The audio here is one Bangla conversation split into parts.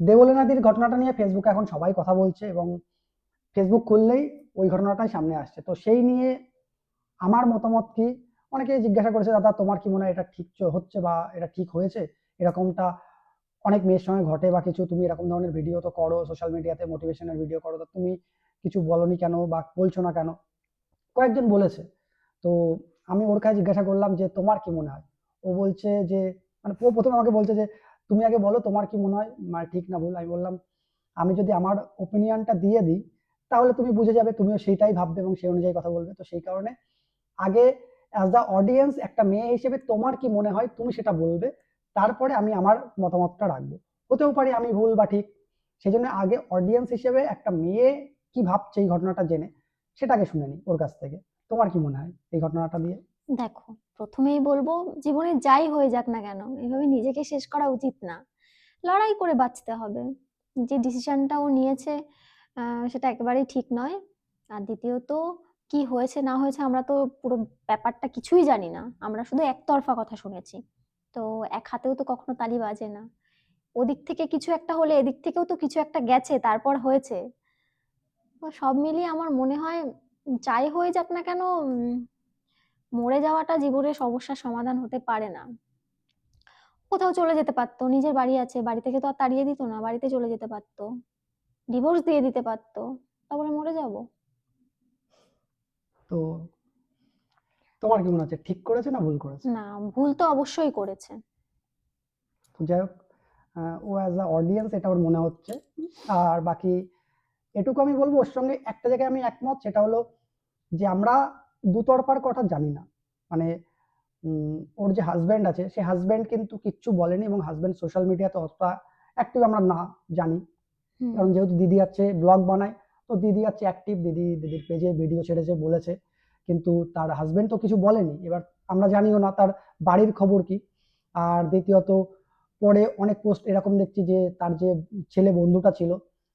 দেবলীনাদির ঘটনাটা নিয়ে ফেসবুকে এখন সবাই কথা বলছে এবং ফেসবুক খুললেই ওই ঘটনাটাই সামনে আসছে। তো সেই নিয়ে আমার মতামত কি? অনেকে জিজ্ঞাসা করেছে, দাদা, তোমার কি মনে হয় এটা ঠিক হচ্ছে বা এটা ঠিক হয়েছে? এরকমটা অনেক মেয়ের সঙ্গে ঘটে বা কিছু? তুমি এরকম ধরনের ভিডিও তো করো সোশ্যাল মিডিয়াতে মোটিভেশনের ভিডিও করো, তো তুমি কিছু বলনি কেন বা বলছো না কেন? কয়েকজন বলেছে। তো আমি ওর কাছে জিজ্ঞাসা করলাম যে, তোমার কি মনে হয়? ও বলছে যে মানে প্রথমে আমাকে বলছে যে তুমি আগে বলো তোমার কি মনে হয়? মানে ঠিক না ভুল? আমি বললাম, আমি যদি আমার ওপিনিয়নটা দিয়ে দিই, তাহলে তুমি বুঝে যাবে, তুমিও সেইটাই ভাববে এবং সেই অনুযায়ী কথা বলবে। তো সেই কারণে আগে অ্যাজ দ্য অডিয়েন্স একটা মেয়ে হিসেবে তোমার কি মনে হয়, তুমি সেটা বলবে। তারপরে আমি আমার মতামতটা রাখব। হতেও পারি আমি ভুল বা ঠিক। সেই জন্য আগে অডিয়েন্স হিসেবে একটা মেয়ে কি ভাবছে এই ঘটনাটা জেনে, সেটাকে শুনে নি ওর কাছ থেকে। তোমার কি মনে হয় এই ঘটনাটা দিয়ে? দেখো, প্রথমেই বলব, জীবনে যাই হয়ে যাক না কেন, এভাবে নিজেকে শেষ করা উচিত না। লড়াই করে বাঁচতে হবে। যে ডিসিশনটা ও নিয়েছে সেটা একেবারেই ঠিক নয়। আর দ্বিতীয়ত, কি হয়েছে, না হয়েছে, আমরা তো পুরো ব্যাপারটা কিছুই জানি না। আমরা শুধু একতরফা কথা শুনেছি। তো এক হাতেও তো কখনো তালি বাজে না। ওদিক থেকে কিছু একটা হলে, এদিক থেকেও তো কিছু একটা গেছে, তারপর হয়েছে। তো সব মিলিয়ে আমার মনে হয়, যাই হয়ে যাক না কেন মরে যাওয়াটা জীবনের সমস্যার সমাধান হতে পারে না। কোথাও চলে যেতে পারতো নিজের বাড়ি আছে বাড়ি থেকে তো আর তাড়িয়ে দিত না বাড়িতে চলে যেতে পারতো ডিভোর্স দিয়ে দিতে পারতো তারপরে মরে যাব। তো তোমার কি মনে হচ্ছে ঠিক করেছে না ভুল করেছে? না ভুল তো অবশ্যই করেছে। যাই হোক ও অ্যাজ আ অডিয়েন্স এটা ওর মনে হচ্ছে। আর বাকি এটুকু আমি বলব ওর সঙ্গে একটা জায়গায় আমি একমত সেটা হলো যে আমরা দুতরফার কথা জানি না। মানে ওর যে হাজব্যান্ড আছে সে হাজব্যান্ড কিন্তু কিচ্ছু বলেনি এবং হাজব্যান্ড সোশ্যাল মিডিয়াতে অতটা অ্যাক্টিভ আমরা না জানি। কারণ যেহেতু দিদি আছে ব্লগ বানায় তো দিদি আছে অ্যাক্টিভ দিদি দিদির পেজে ভিডিও ছেড়েছে বলেছে। কিন্তু তার হাজবেন্ড তো কিছু বলেনি। এবার আমরা জানিও না তার বাড়ির খবর কি। আর দ্বিতীয়ত পরে অনেক পোস্ট এরকম দেখছি যে তার যে ছেলে বন্ধুটা ছিল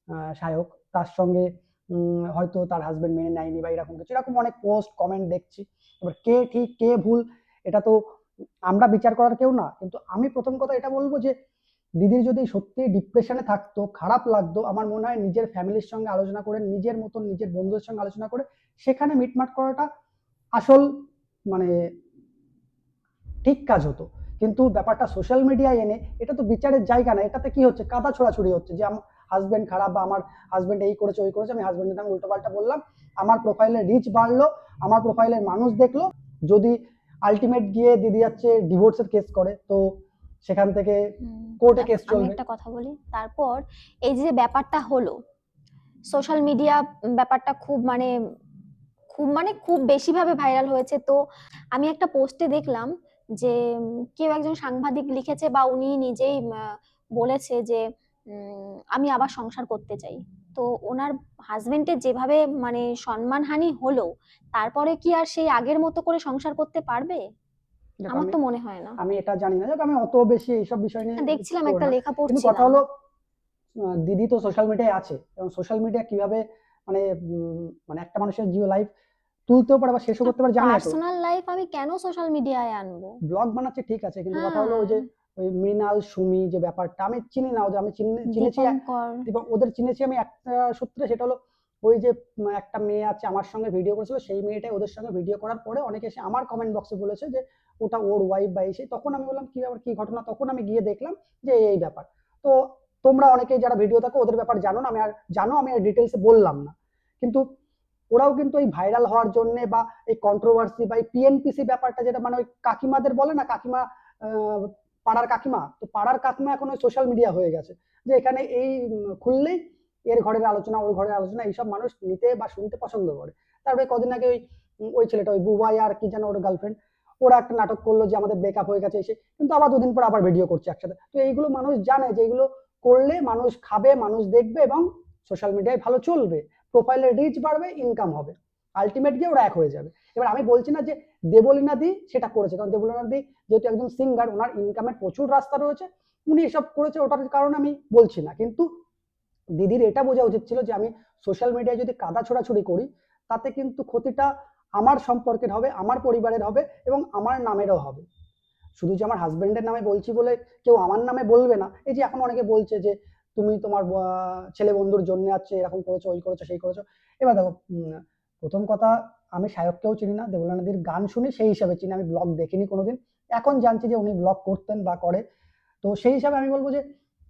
আহ, সায়ক তার সঙ্গে হয়তো তার হাজবেন্ড মেনে নেয়নি বা এরকম কিছু। এরকম অনেক পোস্ট কমেন্ট দেখছি। এবার কে ঠিক, কে ভুল, এটা তো আমরা বিচার করার কেউ না। কিন্তু আমি প্রথম কথা এটা বলব যে, দিদির যদি সত্যি ডিপ্রেশনে থাকতো, খারাপ লাগতো, আমার মনে হয় নিজের ফ্যামিলির সঙ্গে আলোচনা করে, নিজের মতন নিজের বন্ধুদের সঙ্গে আলোচনা করে, সেখানে মিটমাট করাটা আসল মানে ঠিক কাজ হতো। কিন্তু ব্যাপারটা সোশ্যাল মিডিয়ায় এনে, এটা তো বিচারের জায়গা না। এটাতে কি হচ্ছে? কাদা ছোড়াছুড়ি হচ্ছে যে আমার হাজবেন্ড খারাপ বা আমার হাজবেন্ড এই করেছে ওই করেছে আমি হাজবেন্ডের নামে উল্টোপাল্টা বললাম। আমার প্রোফাইলের রিচ বাড়লো আমার প্রোফাইলের মানুষ দেখল। যদি আলটিমেট গিয়ে দিদি যাচ্ছে ডিভোর্সের কেস করে তো সেখান থেকে কোর্টে কেস চলবে। একটা কথা বলি তারপর এই যে ব্যাপারটা হলো সোশ্যাল মিডিয়া ব্যাপারটা খুব মানে খুব মানে খুব বেশিভাবে ভাইরাল হয়েছে। তো আমি একটা পোস্টে দেখলাম যে কেউ একজন সাংবাদিক লিখেছে বা উনি নিজেই বলেছে যে আমি আবার সংসার করতে চাই। তো ওনার হাজবেন্ডের যেভাবে মানে সম্মানহানি হলো তারপরে কি আর সেই আগের মতো করে সংসার করতে পারবে? আমার তো মনে হয় না। আমি এটা জানি না। আমি অত বেশি এইসব বিষয় নিয়ে দেখছিলাম একটা। লেখা কিন্তু কথা হলো দিদি তো সোশ্যাল মিডিয়ায় আছে। এবং সোশ্যাল মিডিয়া কীভাবে মানে মানে একটা মানুষের জিও লাইফ তুলতেও পারে বা শেষও করতে পারে জানে পার্সোনাল লাইফ আমি কেন সোশ্যাল মিডিয়ায় আনব? ব্লগ বানাচ্ছে ঠিক আছে কিন্তু কথা হলো ওই যে হ্যাঁ, ওই মৃণাল সুমি যে ব্যাপারটা আমি চিনি না ওদের আমি চিনি- চিনেছি এবং ওদের চিনেছি আমি একটা সূত্রে সেটা হলো ওই যে একটা মেয়ে আছে আমার সঙ্গে ভিডিও করেছিল সেই মেয়েটাই ওদের সঙ্গে ভিডিও করার পরে অনেকে এসে আমার কমেন্ট বক্সে বলেছে যে ওটা ওর ওয়াইফ বা এসে তখন আমি বললাম কি ব্যাপার কি ঘটনা? তখন আমি গিয়ে দেখলাম যে এই ব্যাপার। তো তোমরা অনেকেই যারা ভিডিও থাকো ওদের ব্যাপার জানো না আমি আর জানো আমি আর ডিটেলসে বললাম না। কিন্তু ওরাও কিন্তু এই ভাইরাল হওয়ার জন্য বা এই কন্ট্রোভার্সি বা এই পিএনপিসি ব্যাপারটা যেটা মানে ওই কাকিমাদের বলে না কাকিমা আহ, পাড়ার কাকিমা, তো পাড়ার কাকিমা এখন ওই সোশ্যাল মিডিয়া হয়ে গেছে, যে এখানে এই খুললেই এর ঘরের আলোচনা, ওর ঘরের আলোচনা, এইসব মানুষ নিতে বা শুনতে পছন্দ করে। তারপরে কদিন আগে ওই ওই ছেলেটা, ওই বুবাই আর কি যেন ওর গার্লফ্রেন্ড ওরা একটা নাটক করল যে আমাদের ব্রেকআপ হয়ে গেছে এসে, কিন্তু আবার দুদিন পর আবার ভিডিও করছে একসাথে। তো এইগুলো মানুষ জানে যে এগুলো করলে মানুষ খাবে, মানুষ দেখবে এবং সোশ্যাল মিডিয়ায় ভালো চলবে প্রোফাইলের রিচ বাড়বে ইনকাম হবে। আলটিমেট গিয়ে ওরা এক হয়ে যাবে। এবার আমি বলছি না যে দেবলীনা দি সেটা করেছে, কারণ দেবলীনা দি যেহেতু একজন সিঙ্গার ওনার ইনকামের প্রচুর রাস্তা রয়েছে, উনি এসব করেছে, ওটার কারণে আমি বলছি না। কিন্তু দিদির এটা বোঝা উচিত ছিল যে আমি সোশ্যাল মিডিয়ায় যদি কাদা ছোড়াছুড়ি করি, তাতে কিন্তু ক্ষতিটা আমার সম্পর্কের হবে, আমার পরিবারের হবে এবং আমার নামেরও হবে। শুধু যে আমার হাজবেন্ডের নামে বলছি বলে কেউ আমার নামে বলবে না, এই যে এখন অনেকে বলছে যে তুমি তোমার ছেলে বন্ধুর জন্য আছে, এরকম করেছ, ওই করেছ, সেই করেছ। এবার দেখো প্রথম কথা, আমি সায়ককেও চিনি না, দেবলানাদির গান শুনি, সেই হিসাবে চিনি, আমি ব্লগ দেখিনি কোনোদিন। এখন জানছি যে উনি ব্লগ করতেন বা করে। তো সেই হিসাবে আমি বলব যে,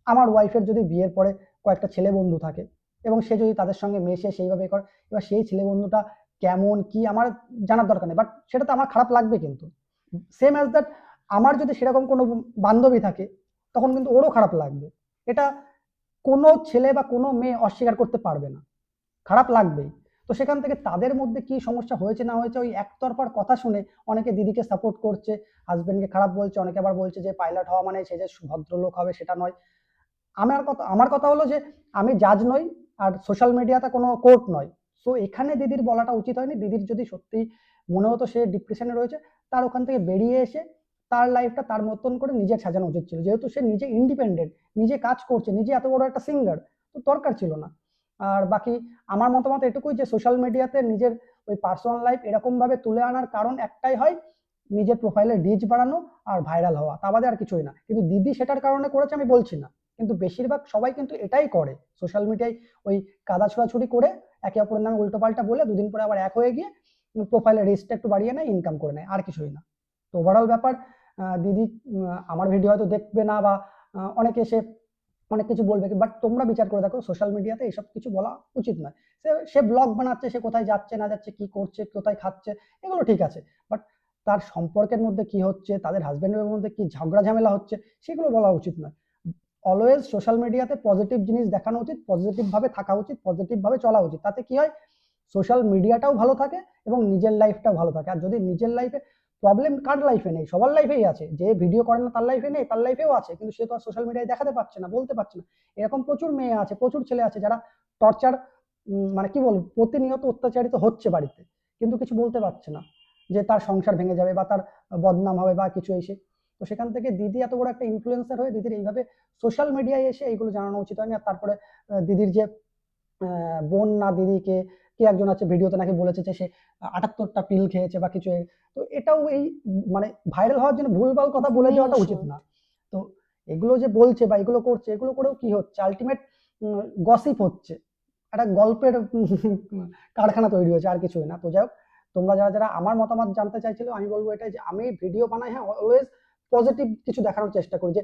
আমার ওয়াইফের যদি বিয়ের পরে কয়েকটা ছেলে বন্ধু থাকে, এবং সে যদি তাদের সঙ্গে মেশে সেইভাবে করে, এবার সেই ছেলে বন্ধুটা কেমন, কি আমার জানার দরকার নেই। বাট সেটা তো আমার খারাপ লাগবে কিন্তু। সেম অ্যাজ দ্যাট আমার যদি সেরকম কোনো বান্ধবী থাকে, তখন কিন্তু ওরও খারাপ লাগবে। এটা কোনো ছেলে বা কোনো মেয়ে অস্বীকার করতে পারবে না। খারাপ লাগবেই। তো সেখান থেকে তাদের মধ্যে কি সমস্যা হয়েছে, না হয়েছে, ওই একতরফার কথা শুনে অনেকে দিদিকে সাপোর্ট করছে হাজবেন্ডকে খারাপ বলছে, অনেকে আবার বলছে যে পাইলট হওয়া মানে সে যে ভদ্রলোক হবে সেটা নয়। আমার কথা আমার কথা হলো যে আমি জাজ নই আর সোশ্যাল মিডিয়াতে কোনো কোর্ট নয়। সো এখানে দিদির বলাটা উচিত হয়নি। দিদির যদি সত্যি মনে হতো সে ডিপ্রেশনে রয়েছে, তার ওখান থেকে বেরিয়ে এসে তার লাইফটা তার মতন করে নিজে সাজানো উচিত ছিল। যেহেতু সে নিজে ইন্ডিপেন্ডেন্ট নিজে কাজ করছে, নিজে এত বড় একটা সিঙ্গার তো দরকার ছিল না। আর বাকি আমার মতামত এটুকুই যে সোশ্যাল মিডিয়াতে নিজের ওই পার্সোনাল লাইফ এরকম ভাবে তুলে আনার কারণ একটাই হয় নিজের প্রোফাইলে রিচ বাড়ানো আর ভাইরাল হওয়া। তা বাদে আর কিছুই না। কিন্তু দিদি সেটার কারণে করেছে আমি বলছি না। কিন্তু বেশিরভাগ সবাই কিন্তু এটাই করে। সোশ্যাল মিডিয়ায় ওই কাদা ছোড়াছুড়ি করে একে অপরের নামে উল্টোপাল্টা বলে দুদিন পরে আবার এক হয়ে গিয়ে প্রোফাইলে রিচটা একটু বাড়িয়ে নেয় ইনকাম করে নেয়। আর কিছুই না। তো ওভারঅল ব্যাপার দিদি আমার ভিডিও হয়তো দেখবে না বা অনেকে এসে অনেক কিছু বলবে বাট তোমরা বিচার করে দেখো সোশ্যাল মিডিয়াতে এইসব কিছু বলা উচিত নয়। সে সে ব্লগ বানাচ্ছে, সে কোথায় যাচ্ছে, না যাচ্ছে, কি করছে, কোথায় খাচ্ছে, এগুলো ঠিক আছে। বাট তার সম্পর্কের মধ্যে কি হচ্ছে, তাদের হাজব্যান্ডের মধ্যে কি ঝগড়া ঝামেলা হচ্ছে, সেগুলো বলা উচিত নয়। অলওয়েজ সোশ্যাল মিডিয়াতে পজিটিভ জিনিস দেখানো উচিত পজিটিভ ভাবে থাকা উচিত পজিটিভ ভাবে চলা উচিত। তাতে কি হয় সোশ্যাল মিডিয়াটাও ভালো থাকে এবং নিজের লাইফটাও ভালো থাকে। আর যদি নিজের লাইফে প্রবলেম কার লাইফে নেই? সবার লাইফেই আছে। যে ভিডিও করে না, তার লাইফে নেই, তার লাইফেও আছে। কিন্তু সে তো আর সোশ্যাল মিডিয়ায় দেখাতে পারছে না, বলতে পারছে না। এরকম প্রচুর মেয়ে আছে, প্রচুর ছেলে আছে যারা টর্চার মানে কি বলব, প্রতিনিয়ত অত্যাচারিত হচ্ছে বাড়িতে। কিন্তু কিছু বলতে পারছে না যে তার সংসার ভেঙে যাবে বা তার বদনাম হবে বা কিছু এসে। তো সেখান থেকে দিদি এত বড় একটা ইনফ্লুয়েন্সার হয়ে দিদির এইভাবে সোশ্যাল মিডিয়ায় এসে এইগুলো জানানো উচিত হয়নি। আর তারপরে দিদির যে বোন না দিদিকে কে একজন আছে ভিডিওতে নাকি বলেছে যে সে আটাত্তরটা পিল খেয়েছে বা কিছু তো এটাও এই মানে ভাইরাল হওয়ার জন্য ভুলভাল কথা বলে যাওয়াটা উচিত না। তো এগুলো যে বলছে বা এগুলো করছে এগুলো করেও কি হচ্ছে? আলটিমেট গসিপ হচ্ছে। একটা গল্পের কারখানা তৈরি হয়েছে আর কিছুই না। তো যাই হোক তোমরা যারা যারা আমার মতামত জানতে চাইছিল আমি বলব এটাই যে আমি ভিডিও বানাই হ্যাঁ অলওয়েজ পজিটিভ কিছু দেখানোর চেষ্টা করি যে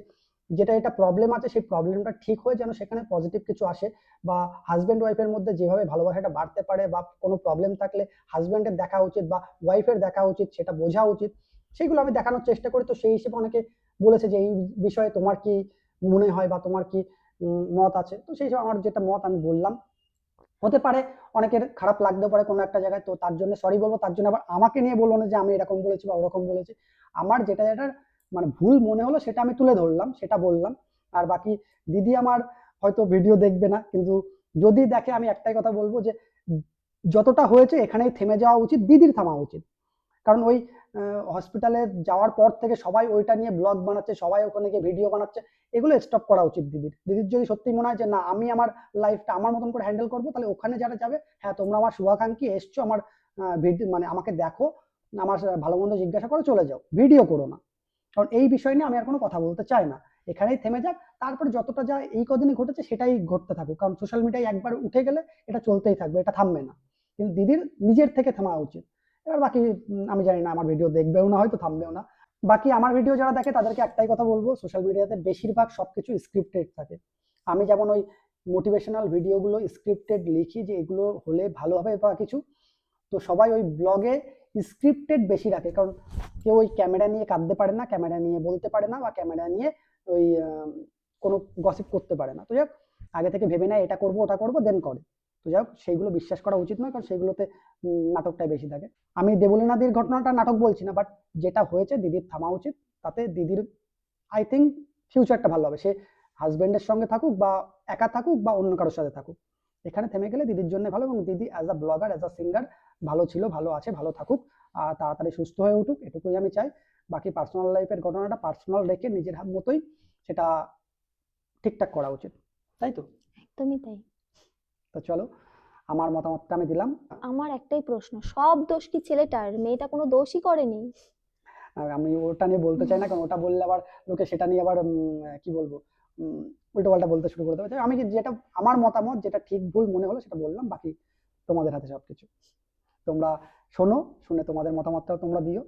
যেটা এটা প্রবলেম আছে, সেই প্রবলেমটা ঠিক হয়ে যেন সেখানে পজিটিভ কিছু আসে বা হাজব্যান্ড ওয়াইফের মধ্যে যেভাবে ভালোবাসাটা বাড়তে পারে বা কোনো প্রবলেম থাকলে হাজব্যান্ডের দেখা উচিত বা ওয়াইফের দেখা উচিত, সেটা বোঝা উচিত, সেগুলো আমি দেখানোর চেষ্টা করি। তো সেই হিসেবে অনেকে বলেছে যে, এই বিষয়ে তোমার কি মনে হয় বা তোমার কি মত আছে? তো সেই হিসেবে আমার যেটা মত আমি বললাম। হতে পারে অনেকের খারাপ লাগতে পারে কোনো একটা জায়গায়, তো তার জন্য সরি বলব, তার জন্য আবার আমাকে নিয়ে বলব না যে, আমি এরকম বলেছি বা ওরকম বলেছি। আমার যেটা যেটা মানে ভুল মনে হলো সেটা আমি তুলে ধরলাম, সেটা বললাম। আর বাকি দিদি আমার হয়তো ভিডিও দেখবে না, কিন্তু যদি দেখে আমি একটাই কথা বলব যে, যতটা হয়েছে এখানেই থেমে যাওয়া উচিত, দিদির থামা উচিত। কারণ ওই হসপিটালে যাওয়ার পর থেকে সবাই ওইটা নিয়ে ব্লগ বানাচ্ছে, সবাই ওখানে গিয়ে ভিডিও বানাচ্ছে, এগুলো স্টপ করা উচিত দিদির। দিদির যদি সত্যি মনে হয় যে, না, আমি আমার লাইফটা আমার মতন করে হ্যান্ডেল করব, তাহলে ওখানে যারা যাবে হ্যাঁ তোমরা আমার শুভাকাঙ্ক্ষী, এসছো আমার মানে আমাকে দেখো, আমার ভালো মন্দ জিজ্ঞাসা করে, চলে যাও। ভিডিও করো না। কারণ এই বিষয় নিয়ে আমি আর কোনো কথা বলতে চাই না। এখানেই থেমে যাক, তারপরে যতটা যা এই কদিনই ঘটেছে সেটাই ঘটতে থাকুক, কারণ সোশ্যাল মিডিয়ায় একবার উঠে গেলে এটা চলতেই থাকবে, এটা থামবে না। কিন্তু দিদির নিজের থেকে থামা উচিত। এবার বাকি আমি জানি না, আমার ভিডিও দেখবেও না, হয়তো থামবেও না। বাকি আমার ভিডিও যারা দেখে তাদেরকে একটাই কথা বলব সোশ্যাল মিডিয়াতে বেশিরভাগ সবকিছু স্ক্রিপ্টেড থাকে। আমি যেমন ওই মোটিভেশনাল ভিডিওগুলো স্ক্রিপ্টেড লিখি যে এগুলো হলে ভালো হবে বা কিছু, তো সবাই ওই ব্লগে স্ক্রিপ্টেড বেশি রাখে। কারণ কেউ ওই ক্যামেরা নিয়ে কাঁদতে পারে না ক্যামেরা নিয়ে বলতে পারে না বা ক্যামেরা নিয়ে ওই কোনো গসিপ করতে পারে না। তো যাই হোক, আগে থেকে ভেবে নেয় এটা করব ওটা করব দেন করে। তো যাই হোক সেইগুলো বিশ্বাস করা উচিত নয় কারণ সেগুলোতে নাটকটাই বেশি থাকে। আমি দেবলীনাদির ঘটনাটা নাটক বলছি না বাট যেটা হয়েছে দিদির থামা উচিত। তাতে দিদির আই থিঙ্ক ফিউচারটা ভালো হবে। সে হাজবেন্ডের সঙ্গে থাকুক বা একা থাকুক বা অন্য কারোর সাথে থাকুক। এখানে থেমে গেলে দিদির জন্য ভালো এবং দিদি as a blogger as a singer ভালো ছিল ভালো আছে ভালো থাকুক। আর তাড়াতাড়ি সুস্থ হয়ে উঠুক এটুকুই আমি চাই। বাকি পার্সোনাল লাইফের ঘটনাটা পার্সোনাল রেখে নিজের হাত মতোই সেটা ঠিকঠাক করা উচিত। তাই তো? একদমই তাই। তো চলো আমার মতামতটা আমি দিলাম। আমার একটাই প্রশ্ন সব দোষ কি ছেলেটার? মেয়েটা কোনো দোষই করেনি? আর আমি ওটা নিয়ে বলতে চাই না কারণ ওটা বললে আবার লোকে সেটা নিয়ে আবার কি বলব? উল্টো পাল্টা বলতে শুরু করে দেবে। আমি যেটা আমার মতামত, যেটা ঠিক ভুল মনে হলো সেটা বললাম, বাকি তোমাদের হাতে সবকিছু। তোমরা শোনো, শুনে তোমাদের মতামতটাও তোমরা দিও।